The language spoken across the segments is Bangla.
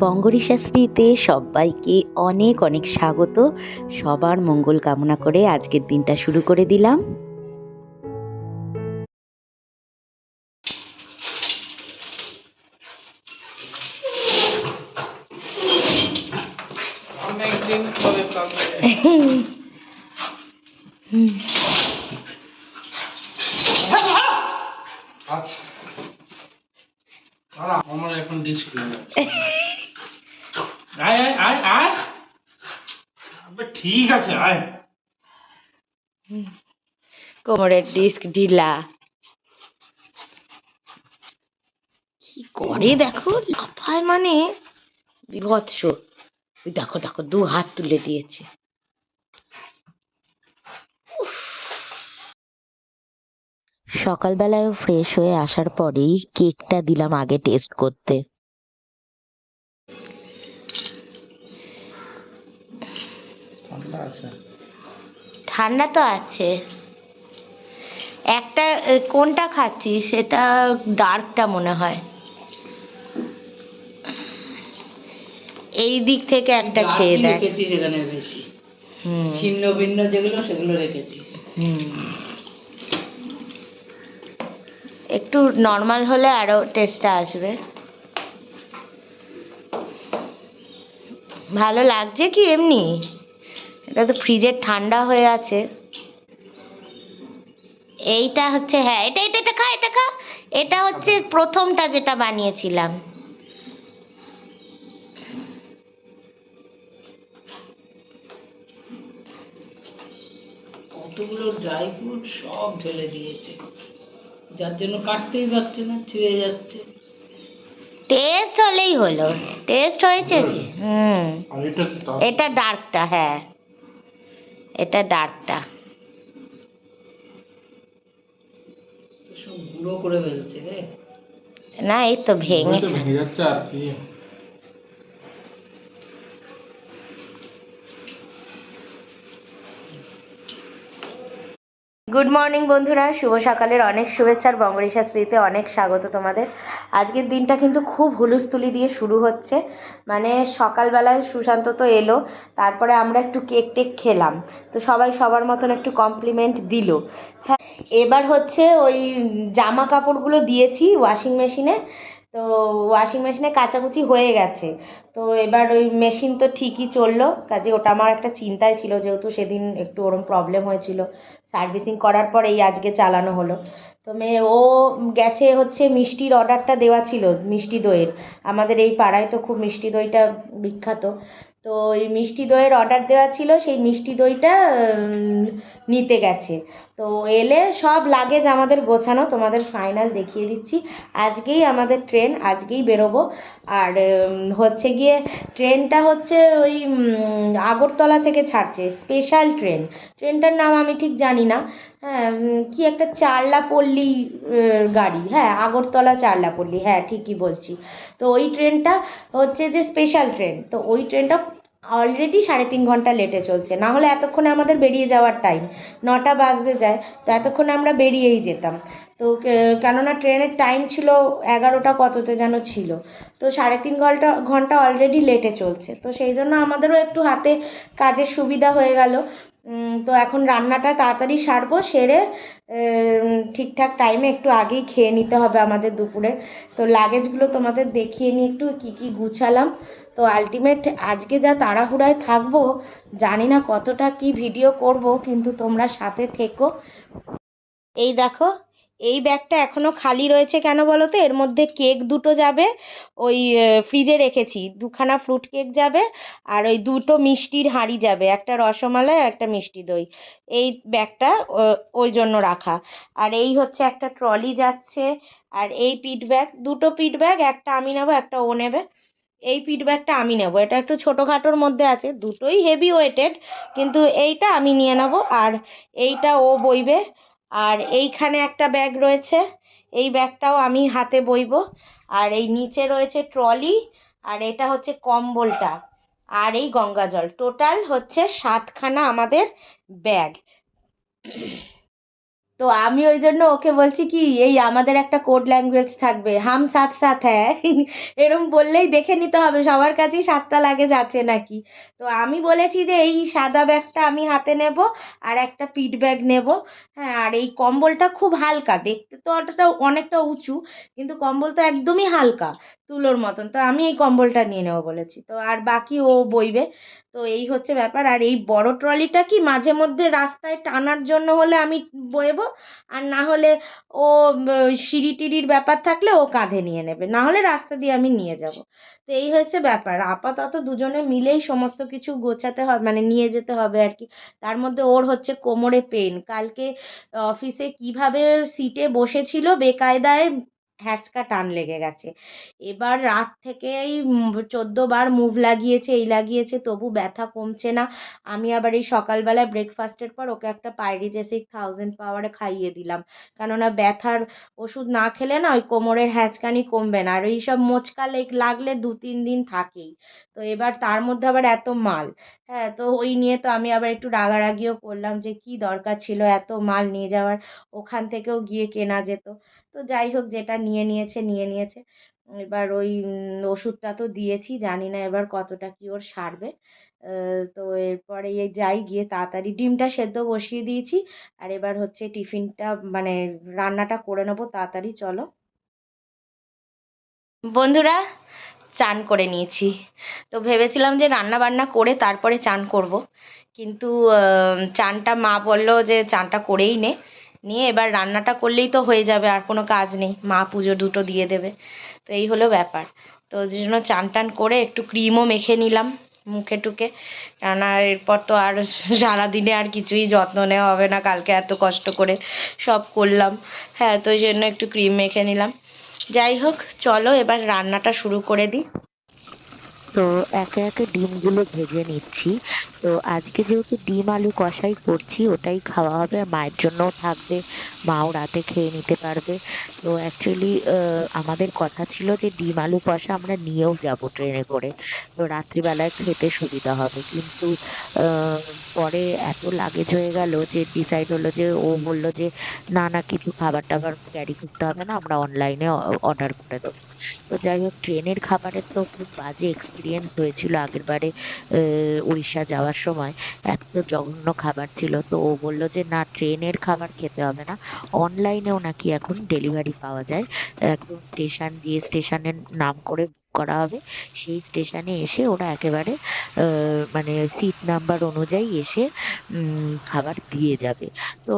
বঙ্গরি শাস্ত্রীতে সবাইকে অনেক অনেক স্বাগত। সবার মঙ্গল কামনা করে আজকের দিনটা শুরু করে দিলাম অনেকদিন পরে তবে আচ্ছা আর আমার এখন ডিসপ্লে আয় আয় আয় আয় আবে ঠিক আছে আয়। কোমরের ডিস্ক ঢিলা। কি করে দেখো? লাফায় মানে বিভৎস। দেখো দেখো, দু হাত তুলে দিয়েছে। সকালবেলায় ফ্রেশ হয়ে আসার পরেই কেকটা দিলাম আগে টেস্ট করতে। ঠান্ডা তো আছে। একটা কোনটা খাচ্ছি সেটা ডার্কটা মনে হয়। এই দিক থেকে একটা খেয়ে দেখ। রেখেছিস এখানে বেশি? হুম। ছিন্ন ভিন্ন যেগুলো সেগুলো রেখেছিস। হুম। একটু নর্মাল হলে আরও টেস্টটা আসবে। ভালো লাগছে কি এমনি? এটা তো ফ্রিজের ঠান্ডা হয়ে আছে। এইটা হচ্ছে হ্যাঁ এটা এটা এটা খা এটা খা। এটা হচ্ছে প্রথমটা যেটা বানিয়েছিলাম। কতগুলো ড্রাই ফ্রুট সব ঢেলে দিয়েছে। যার জন্য কাটতেই পারছে না ছিঁড়ে যাচ্ছে। টেস্ট হলেই হলো। টেস্ট হয়েছে? কি হুম? এটা ডার্কটা হ্যাঁ। এটা ডাটটা। সব গুঁড়ো করে ফেলছে রে। না এই তো ভেঙে ওই তো ভেঙে যাচ্ছে আর কি। গুড মর্নিং বন্ধুরা। শুভ সকালের অনেক শুভেচ্ছার বঙ্গরিশা স্মৃতিতে অনেক স্বাগত তোমাদের। আজকের দিনটা কিন্তু খুব হুলুস্থুলি দিয়ে শুরু হচ্ছে। মানে সকালবেলায় সুশান্ত তো এলো, তারপরে আমরা একটু কেক টেক খেলাম। তো সবাই সবার মতন একটু কমপ্লিমেন্ট দিল। হ্যাঁ এবার হচ্ছে ওই জামা কাপড়গুলো দিয়েছি ওয়াশিং মেশিনে তো ওয়াশিং মেশিনে কাচাকুচি হয়ে গেছে। তো এবার ওই মেশিন তো ঠিকই চলল, কাজে ওটা আমার একটা চিন্তায় ছিল যেহেতু সেদিন একটু ওরম প্রবলেম হয়েছিল। সার্ভিসিং করার পর এই আজকে চালানো হলো। তো মেয়ে, ও গেছে হচ্ছে মিষ্টির অর্ডারটা দেওয়া ছিল, মিষ্টি দইয়ের। আমাদের এই পাড়ায় তো খুব মিষ্টি দইটা বিখ্যাত। তো এই মিষ্টি দইয়ের অর্ডার দেওয়া ছিল, সেই মিষ্টি দইটা নিতে গেছে। তো এলে সব লাগেজ আমাদের গোছানো, তোমাদের ফাইনাল দেখিয়ে দিচ্ছি। আজকেই আমাদের ট্রেন আজকেই বেরোবো। আর হচ্ছে গিয়ে ট্রেনটা হচ্ছে ওই আগরতলা থেকে ছাড়ছে স্পেশাল ট্রেন ট্রেনটার নাম আমি ঠিক জানি না। হ্যাঁ কি একটা চারলাপল্লী গাড়ি। হ্যাঁ আগরতলা চারলাপল্লী। হ্যাঁ ঠিকই বলছি। তো ওই ট্রেনটা হচ্ছে যে স্পেশাল ট্রেন তো ওই ট্রেনটা অলরেডি সাড়ে তিন ঘণ্টা লেটে চলছে। না হলে এতক্ষণে আমাদের বেরিয়ে যাওয়ার টাইম নটা বাজতে যায়, তো এতক্ষণে আমরা বেরিয়েই যেতাম। তো কেননা ট্রেনের টাইম ছিল এগারোটা কততে যেন ছিল। তো সাড়ে তিন ঘণ্টা ঘণ্টা অলরেডি লেটে চলছে। তো সেই জন্য আমাদেরও একটু হাতে কাজের সুবিধা হয়ে গেল। তো এখন রান্নাটা তাড়াতাড়ি সারবো, সেরে ঠিকঠাক টাইমে একটু আগেই খেয়ে নিতে হবে আমাদের দুপুরে তো লাগেজগুলো তোমাদের দেখিয়ে নিই, একটু কী কী গুছালাম। তো আলটিমেট আজকে যা তাড়াহুড়ায় থাকব, জানি না কতটা কি ভিডিও করব, কিন্তু তোমরা সাথে থেকো। এই দেখো, এই ব্যাগটা এখনও খালি রয়েছে কেন বলো তো এর মধ্যে কেক দুটো যাবে, ওই ফ্রিজে রেখেছি। দুখানা ফ্রুট কেক যাবে, আর ওই দুটো মিষ্টির হাঁড়ি যাবে। একটা রসমালাই আর একটা মিষ্টি দই। এই ব্যাগটা ওই জন্য রাখা। আর এই হচ্ছে একটা ট্রলি যাচ্ছে, আর এই পিট ব্যাগ, দুটো পিট ব্যাগ, একটা আমি নেব, একটা ও নেবে। এই পিট ব্যাগটা আমি নেব। এটা একটু ছোটোখাটোর মধ্যে আছে, দুটোই হেভি ওয়েটেড কিন্তু এইটা আমি নিয়ে নেব আর এইটা ও বইবে। আর এইখানে একটা ব্যাগ রয়েছে, এই ব্যাগটাও আমি হাতে বইবো। আর এই নিচে রয়েছে ট্রলি আর এটা হচ্ছে কম্বলটা, আর এই গঙ্গা জল। টোটাল হচ্ছে সাতখানা আমাদের ব্যাগ তো আমি ওই জন্য ওকে বলছি কি, এই আমাদের একটা কোড ল্যাঙ্গুয়েজ থাকবে। হাম সাথ সাথ হ্যাঁ। এরম বললেই দেখে নিতে হবে, সবার কাছেই সাতটা লাগেজ আছে নাকি। তো আমি বলেছি যে, এই সাদা ব্যাগটা আমি হাতে নেব আর একটা পিঠ ব্যাগ নেব। হ্যাঁ আর এই কম্বলটা খুব হালকা, দেখতে তো অতটা অনেকটা উঁচু, কিন্তু কম্বল তো একদমই হালকা। তুলোর মতন। তো আমি এই কম্বলটা নিয়ে নেব বলেছি। তো আর বাকি ও বইবে। তো এই হচ্ছে ব্যাপার। আর এই বড় ট্রলিটা কি মাঝে মধ্যে রাস্তায় টানার জন্য হলে আমি বইবো? আর না হলে ও সিঁড়ি টিড়ির ব্যাপার থাকলে ও কাঁধে নিয়ে নেবে। না হলে রাস্তা দিয়ে আমি নিয়ে যাব। তো এই হচ্ছে ব্যাপার। আপাতত দুজনে মিলেই সমস্ত কিছু গোছাতে হবে মানে নিয়ে যেতে হবে আর কি। তার মধ্যে ওর হচ্ছে কোমরে পেন। কালকে অফিসে কীভাবে সিটে বসেছিল বেকায়দায় হ্যাচকা টান লেগে গেছে। এবার রাত থেকেই বার মুভ লাগিয়েছে, এই লাগিয়েছে, তবু ব্যথা কমছে না। আমি আবার এই সকালবেলায় ব্রেকফাস্টের পর ওকে একটা পাইরিজেসিক থাউজেন্ড পাওয়ারে খাইয়ে দিলাম। কেননা ব্যথার ওষুধ না খেলে না ওই কোমরের হ্যাঁচকানি কমবে না। আর এইসব মোচকা লেগ- লাগলে দু তিন দিন থাকেই। তো এবার তার মধ্যে আবার এত মাল। হ্যাঁ তো ওই নিয়ে তো আমি আবার একটু রাগারাগিও করলাম যে কি দরকার ছিল এত মাল নিয়ে যাওয়ার। ওখান থেকেও গিয়ে কেনা যেত। তো যাই হোক যেটা নিয়ে নিয়েছে নিয়ে নিয়েছে। এবার ওই ওষুধটা তো দিয়েছি, জানি না এবার কতটা কি ওর সারবে। তো এরপরে যাই গিয়ে তাড়াতাড়ি ডিমটা সেদ্ধ বসিয়ে দিয়েছি। আর এবার হচ্ছে টিফিনটা মানে রান্নাটা করে নেব, তাড়াতাড়ি চলো। বন্ধুরা, চান করে নিয়েছি। তো ভেবেছিলাম যে রান্না বান্না করে তারপরে চান করব। কিন্তু চানটা মা বলল যে চানটা করেই নে। নিয়ে এবার রান্নাটা করলেই তো হয়ে যাবে, আর কোনো কাজ নেই। মা পুজো দুটো দিয়ে দেবে। তো এই হলো ব্যাপার। তো ওই জন্য চান টান করে একটু ক্রিমও মেখে নিলাম মুখে টুকে কেননা এরপর তো আর সারাদিনে আর কিছুই যত্ন নেওয়া হবে না, কালকে এত কষ্ট করে সব করলাম। হ্যাঁ তো ওই জন্য একটু ক্রিম মেখে নিলাম। যাই হোক, চলো এবার রান্নাটা শুরু করে দিই। তো একে একে ডিমগুলো ভেজে নিচ্ছি। তো আজকে যেহেতু ডিম আলু কষাই করছি, ওটাই খাওয়া হবে। আর মায়ের জন্যও থাকবে। মাও রাতে খেয়ে নিতে পারবে। তো অ্যাকচুয়ালি আমাদের কথা ছিল যে ডিম আলু কষা আমরা নিয়েও যাব ট্রেনে করে। তো রাত্রিবেলায় খেতে সুবিধা হবে। কিন্তু পরে এত লাগেজ হয়ে গেল যে ডিসাইড হলো যে ও বলল যে, না না, কিছু খাবার টাবার ক্যারি করতে হবে না, আমরা অনলাইনে অর্ডার করে দেবো। তো যাই হোক, ট্রেনের খাবারের তো খুব বাজে এক্সপিরিয়েন্স হয়েছিল আগের বারে উড়িষ্যা যাওয়ার সময়। এত জঘন্য খাবার ছিল। তো ও বলল যে, না, ট্রেনের খাবার খেতে হবে না। অনলাইনেও নাকি এখন ডেলিভারি পাওয়া যায়। একদম স্টেশন দিয়ে স্টেশনের নাম করে করা হবে। সেই স্টেশনে এসে ওরা একেবারে মানে সিট নাম্বার অনুযায়ী এসে খাবার দিয়ে যাবে। তো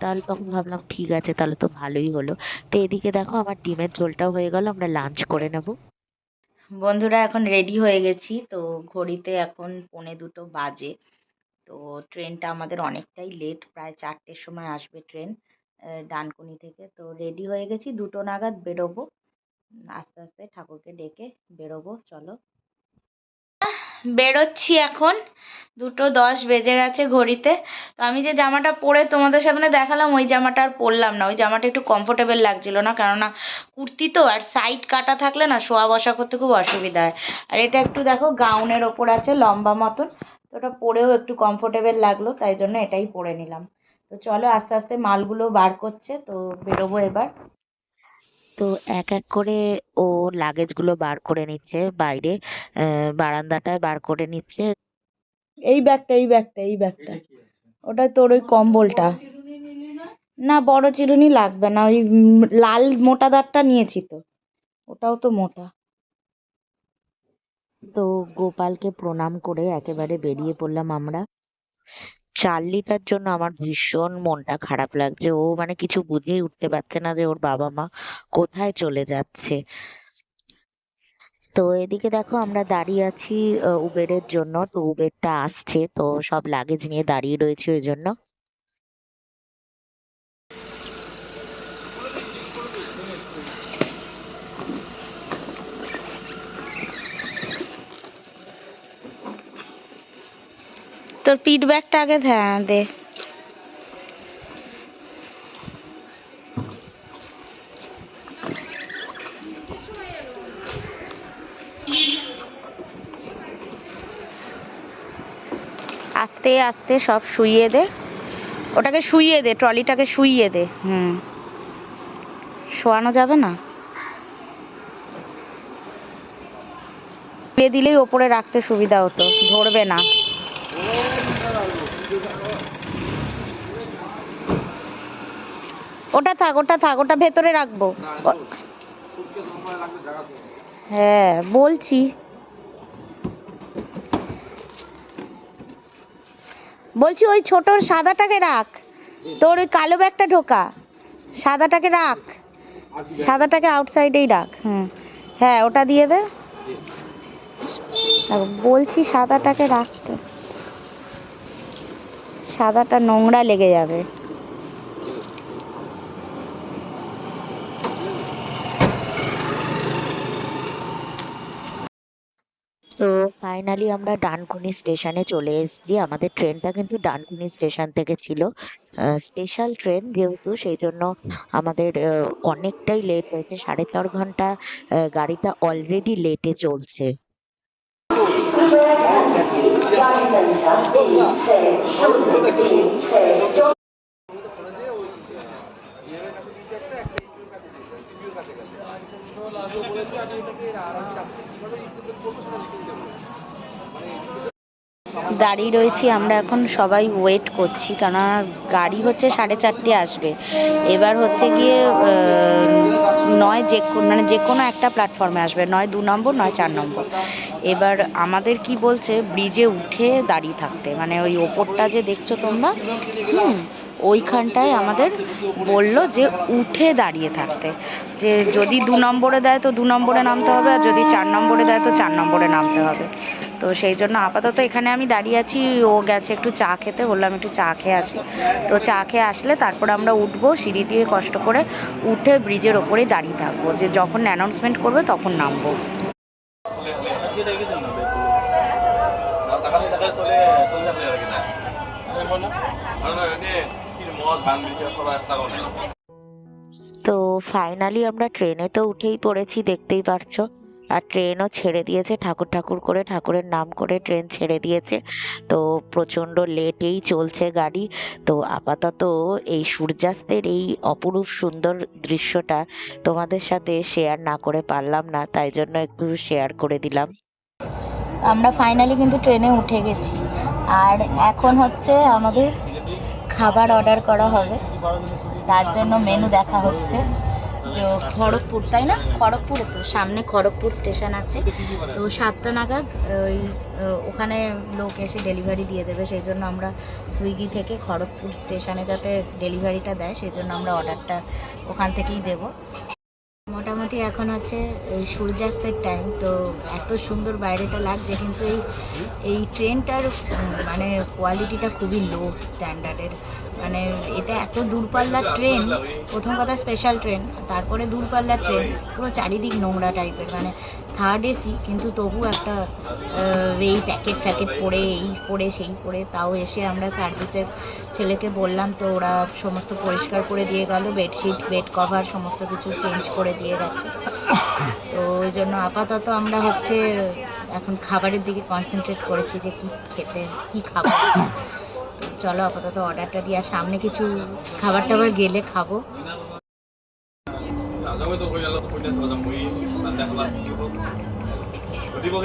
তাহলে তখন ভাবলাম, ঠিক আছে, তাহলে তো ভালোই হলো। তো এদিকে দেখো আমার ডিমের ঝোলটাও হয়ে গেল, আমরা লাঞ্চ করে নেব। বন্ধুরা, এখন রেডি হয়ে গেছি। তো ঘড়িতে এখন পৌনে দুটো বাজে। তো ট্রেনটা আমাদের অনেকটাই লেট প্রায় চারটের সময় আসবে ট্রেন ডানকুনি থেকে। তো রেডি হয়ে গেছি, দুটো নাগাদ বেরোবো। আস্তে আস্তে ঠাকুরকে ডেকে বেরোবো, চলো। বেরোচ্ছি এখন, দুটো দশ বেজে গেছে ঘড়িতে। তো আমি যে জামাটা পরে তোমাদের সামনে দেখালাম, ওই জামাটা আর পরলাম না। ওই জামাটা একটু কমফোর্টেবল লাগছিল না, কেননা কুর্তি তো, আর সাইড কাটা থাকলে না, শোয়া বসা করতে খুব অসুবিধা হয়। আর এটা একটু দেখো গাউনের ওপর আছে লম্বা মতন, তো ওটা পরেও একটু কমফোর্টেবল লাগল, তাই জন্য এটাই পরে নিলাম। তো চলো আস্তে আস্তে মালগুলো বার করছে, তো বেরোবো এবার। তো এক এক করে ও লাগেজগুলো বার করে নিচ্ছে বাইরে বারান্দাটায় বার করে নিচ্ছে। এই ব্যাগটা এই ব্যাগটা এই ব্যাগটা। ওটা তোর ওই কম্বলটা। না বড় চিরুনি লাগবে না ওই লাল মোটা দাঁতটা নিয়েছি তো। ওটাও তো মোটা। তো গোপালকে প্রণাম করে একেবারে বেরিয়ে পড়লাম আমরা। চার্লিটার জন্য আমার ভীষণ মনটা খারাপ লাগছে। ও মানে কিছু বুঝেই উঠতে পারছে না যে ওর বাবা মা কোথায় চলে যাচ্ছে। তো এদিকে দেখো আমরা দাঁড়িয়ে আছি উবেরের জন্য। তো উবেরটা আসছে, তো সব লাগেজ নিয়ে দাঁড়িয়ে রয়েছে ওই জন্য। তোর পিঠ ব্যাগটা আগে হ্যাঁ দে। আস্তে আস্তে সব শুইয়ে দে। ওটাকে শুইয়ে দে, ট্রলিটাকে শুইয়ে দে। হুম। শোয়ানো যাবে না। দিলেই ওপরে রাখতে সুবিধা হতো। ধরবে না। ওটা থাক ওটা থাক ওটা ভেতরে রাখব। হ্যাঁ বলছি। বলছি ওই ছোট সাদাটাকে রাখ। তোর ওই কালো ব্যাগটা ঢোকা। সাদাটাকে রাখ। সাদাটাকে আউটসাইডেই রাখ হুম। হ্যাঁ ওটা দিয়ে দে। বলছি সাদাটাকে রাখতে সাদাটা নোংরা লেগে যাবে। তো ফাইনালি আমরা ডানকুনি স্টেশনে চলে এসেছি। আমাদের ট্রেনটা কিন্তু ডানকুনি স্টেশন থেকে ছিল। স্পেশাল ট্রেন যেহেতু, সেই জন্য আমাদের অনেকটাই লেট হয়েছে। সাড়ে চার ঘণ্টা গাড়িটা অলরেডি লেটে চলছে। দাঁড়িয়ে রয়েছি, আমরা এখন সবাই ওয়েট করছি কেন গাড়ি হচ্ছে সাড়ে চারটে আসবে। এবার হচ্ছে গিয়ে নয় যে মানে যে কোনো একটা প্ল্যাটফর্মে আসবে, নয় দু নম্বর, নয় চার নম্বর। এবার আমাদের কি বলছে ব্রিজে উঠে দাঁড়িয়ে থাকতে মানে ওই ওপরটা যে দেখছ তোমরা, হুম ওইখানটায় আমাদের বলল যে উঠে দাঁড়িয়ে থাকতে। যে যদি দু নম্বরে দেয় তো দু নম্বরে নামতে হবে, আর যদি চার নম্বরে দেয় তো চার নম্বরে নামতে হবে। তো সেই জন্য আপাতত এখানে আমি দাঁড়িয়ে আছি, ও গেছে একটু চা খেতে বললাম একটু চা খেয়ে আসি। তো চা খেয়ে আসলে তারপর আমরা উঠবো, সিঁড়ি দিয়ে কষ্ট করে উঠে ব্রিজের ওপরেই দাঁড়িয়ে থাকব। যে যখন অ্যানাউন্সমেন্ট করবে তখন নামবো। তো ফাইনালি আমরা ট্রেনে তো উঠেই পড়েছি দেখতেই পারছ। আর ট্রেনও ছেড়ে দিয়েছে ঠাকুর ঠাকুর করে ঠাকুরের নাম করে ট্রেন ছেড়ে দিয়েছে। তো প্রচণ্ড লেটেই চলছে গাড়ি। তো আপাতত এই সূর্যাস্তের এই অপরূপ সুন্দর দৃশ্যটা তোমাদের সাথে শেয়ার না করে পারলাম না তাই জন্য একটু শেয়ার করে দিলাম। আমরা ফাইনালি কিন্তু ট্রেনে উঠে গেছি। আর এখন হচ্ছে আমাদের খাবার অর্ডার করা হবে। তার জন্য মেনু দেখা হচ্ছে। তো খড়গপুর, তাই না? খড়গপুরে তো, সামনে খড়গপুর স্টেশন আছে। তো সাতটা নাগাদ ওই, ওখানে লোক এসে ডেলিভারি দিয়ে দেবে। সেই জন্য আমরা সুইগি থেকে খড়গপুর স্টেশনে যাতে ডেলিভারিটা দেয় সেই জন্য আমরা অর্ডারটা ওখান থেকেই দেবো। মোটামুটি এখন হচ্ছে সূর্যাস্তের টাইম তো এত সুন্দর বাইরেটা লাগছে, কিন্তু এই এই ট্রেনটার মানে কোয়ালিটিটা খুবই লো স্ট্যান্ডার্ডের মানে এটা এত দূরপাল্লার ট্রেন প্রথম কথা স্পেশাল ট্রেন তারপরে দূরপাল্লার ট্রেন পুরো চারিদিক নোংরা টাইপের মানে থার্ড এসি কিন্তু তবু একটা এই প্যাকেট ফ্যাকেট পরে, এই পরে, সেই পরে, তাও এসে আমরা সার্ভিসের ছেলেকে বললাম, তো ওরা সমস্ত পরিষ্কার করে দিয়ে গেল বেডশিট বেড কভার সমস্ত কিছু চেঞ্জ করে দিয়ে গেছে। তো ওই জন্য আপাতত আমরা হচ্ছে, এখন খাবারের দিকে কনসেন্ট্রেট করেছি যে কি খেতে, কি খাব। চলো আপাতত অর্ডারটা দিয়ে আর সামনে কিছু খাবার টাবার গেলে খাব People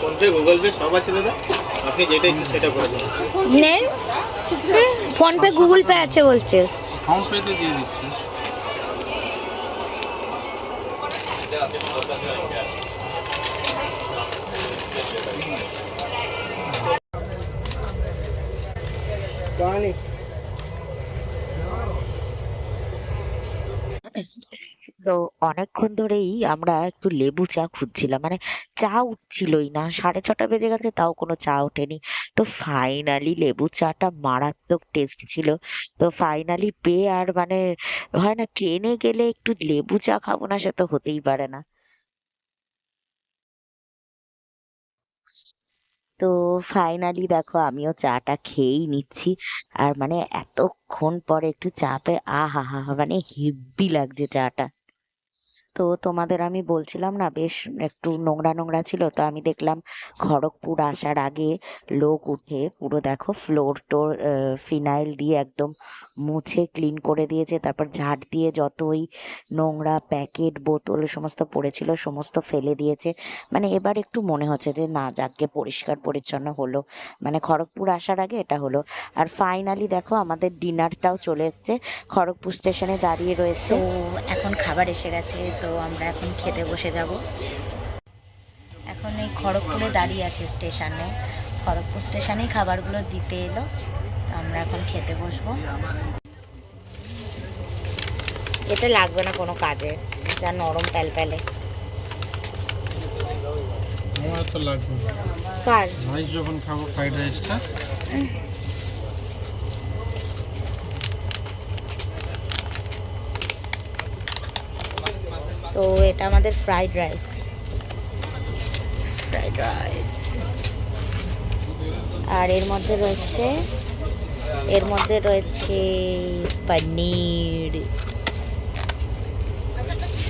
ফোনপে গুগল পে সব আছে দাদা। আপনি যেটা সেটা করে দেন নেন ফোনপে গুগল পে আছে বলছে। ফোনপে তে দিয়ে দিচ্ছি। তো অনেকক্ষণ ধরেই আমরা একটু লেবু চা খুঁজছিলাম মানে চা উঠছিলই না, সাড়ে ছটা বেজে গেছে, তাও কোনো চা ওঠেনি। তো ফাইনালি লেবু চাটা মারাত্মক টেস্ট ছিল। তো ফাইনালি পেয়ে আর মানে হয় না, ট্রেনে গেলে একটু লেবু চা খাব না, সে তো হতেই পারে না। তো ফাইনালি দেখো আমিও চাটা খেয়েই নিচ্ছি। আর মানে এতক্ষণ পরে একটু চা পেয়ে আহা হা মানে হেব্বি লাগছে চাটা। তো তোমাদের আমি বলছিলাম না, বেশ একটু নোংরা নোংরা ছিল, তো আমি দেখলাম খড়গপুর আসার আগে লোক উঠে পুরো দেখো ফ্লোর টোর ফিনাইল দিয়ে একদম মুছে ক্লিন করে দিয়েছে, তারপর ঝাড় দিয়ে যতই নোংরা প্যাকেট বোতল সমস্ত পড়েছিল, সমস্ত ফেলে দিয়েছে। মানে এবার একটু মনে হচ্ছে যে না যাকে পরিষ্কার পরিচ্ছন্ন হলো। মানে খড়গপুর আসার আগে এটা হলো। আর ফাইনালি দেখো আমাদের ডিনারটাও চলে এসছে। খড়গপুর স্টেশনে দাঁড়িয়ে রয়েছে। এখন খাবার এসে গেছে। তো আমরা এখন খেতে বসে যাব। এখন এই খড়গপুরে দাঁড়িয়ে আছি স্টেশনে। খড়গপুর স্টেশনেই খাবারগুলো দিতে এলো। তো আমরা এখন খেতে বসবো। এতে লাগবে না কোনো কাজে। যা নরম প্যালপ্যালে আমার তো লাগবে। কার? যখন খাব ফ্রাইড রাইসটা। তো এটা আমাদের ফ্রাইড রাইস ফ্রাইড রাইস আর এর মধ্যে রয়েছে, এর মধ্যে রয়েছে পনির।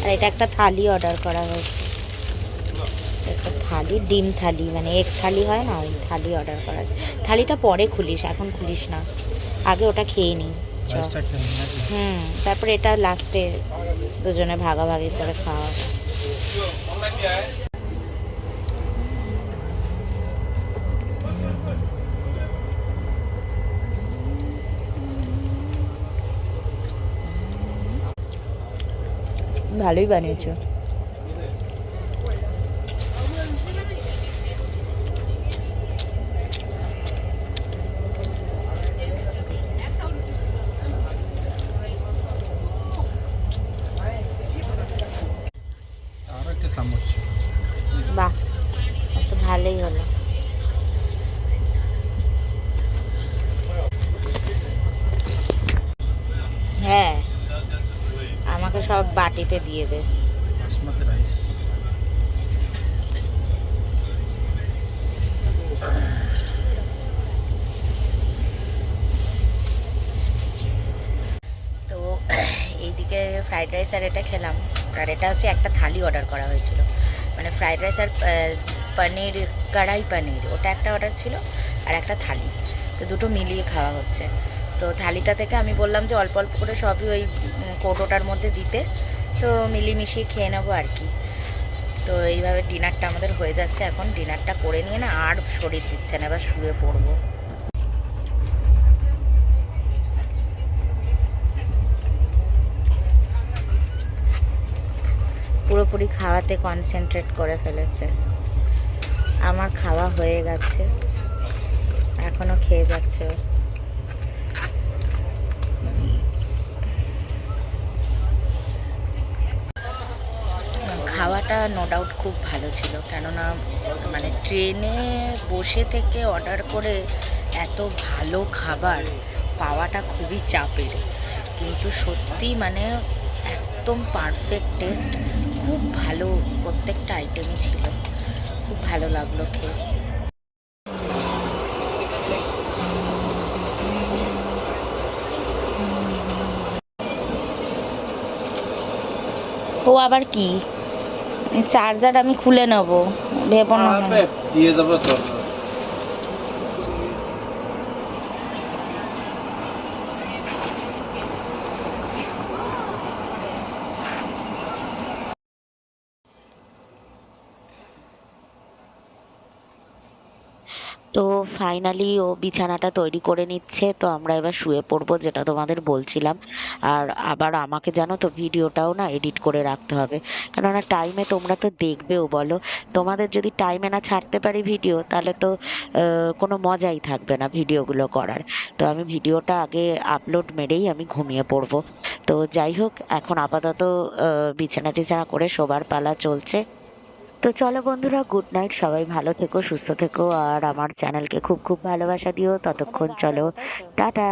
আর এটা একটা থালি অর্ডার করা হয়েছে। একটা থালি, ডিম থালি মানে এক থালি হয় না, ওই থালি অর্ডার করা আছে থালিটা পরে খুলিস, এখন খুলিস না। আগে ওটা খেয়ে নিই নাকি? হুম তারপরে এটা লাস্টে দুজনে ভাগাভাগি করে খাওয়া। ভালোই বানিয়েছো আর একটা চামচ বাহ তো ভালোই হলো হ্যাঁ আমাকে সব বাটিতে দিয়ে দে তো এইদিকে ফ্রাইড রাইস আর এটা খেলাম। আর এটা হচ্ছে একটা থালি অর্ডার করা হয়েছিল। মানে ফ্রাইড রাইস আর পনির কড়াই পনির ওটা একটা অর্ডার ছিল আর একটা থালি। তো দুটো মিলিয়ে খাওয়া হচ্ছে। তো থালিটা থেকে আমি বললাম যে অল্প অল্প করে সবই ওই কৌটোটার মধ্যে দিতে। তো মিলিয়ে মিশিয়ে খেয়ে নেব আর কি। তো এইভাবে ডিনারটা আমাদের হয়ে যাচ্ছে এখন। ডিনারটা করে নিয়ে না আর শরীর দিচ্ছে না, এবার শুয়ে পড়ব। পুরোপুরি খাওয়াতে কনসেন্ট্রেট করে ফেলেছে। আমার খাওয়া হয়ে গেছে। এখনও খেয়ে যাচ্ছে ও। খাওয়াটা নো ডাউট খুব ভালো ছিল। কেননা মানে ট্রেনে বসে থেকে অর্ডার করে এত ভালো খাবার পাওয়াটা খুবই চাপের। কিন্তু সত্যি মানে একদম পারফেক্ট টেস্ট খুব ভালো প্রত্যেকটা আইটেমই ছিল। খুব ভালো লাগল খেয়ে। ও আবার কি? চার্জার আমি খুলে নেব ভেবো না দিয়ে দেবো তো ফাইনালি ও বিছানাটা তৈরি করে নিচ্ছে, তো আমরা এবার শুয়ে পড়ব যেটা তোমাদের বলছিলাম। আর আবার আমাকে জানো তো ভিডিওটাও না এডিট করে রাখতে হবে। কেননা টাইমে তোমরা তো দেখবেও বলো। তোমাদের যদি টাইমে না ছাড়তে পারি ভিডিও তাহলে তো কোনো মজাই থাকবে না ভিডিওগুলো করার। তো আমি ভিডিওটা আগে আপলোড মেরেই আমি ঘুমিয়ে পড়ব। তো যাই হোক, এখন আপাতত বিছানা টিছানা করে শোবার পালা চলছে। তো চলো বন্ধুরা গুড নাইট সবাই ভালো থেকো, সুস্থ থেকো, আর আমার চ্যানেলকে খুব খুব ভালোবাসা দিও। ততক্ষণ চলো, টাটা।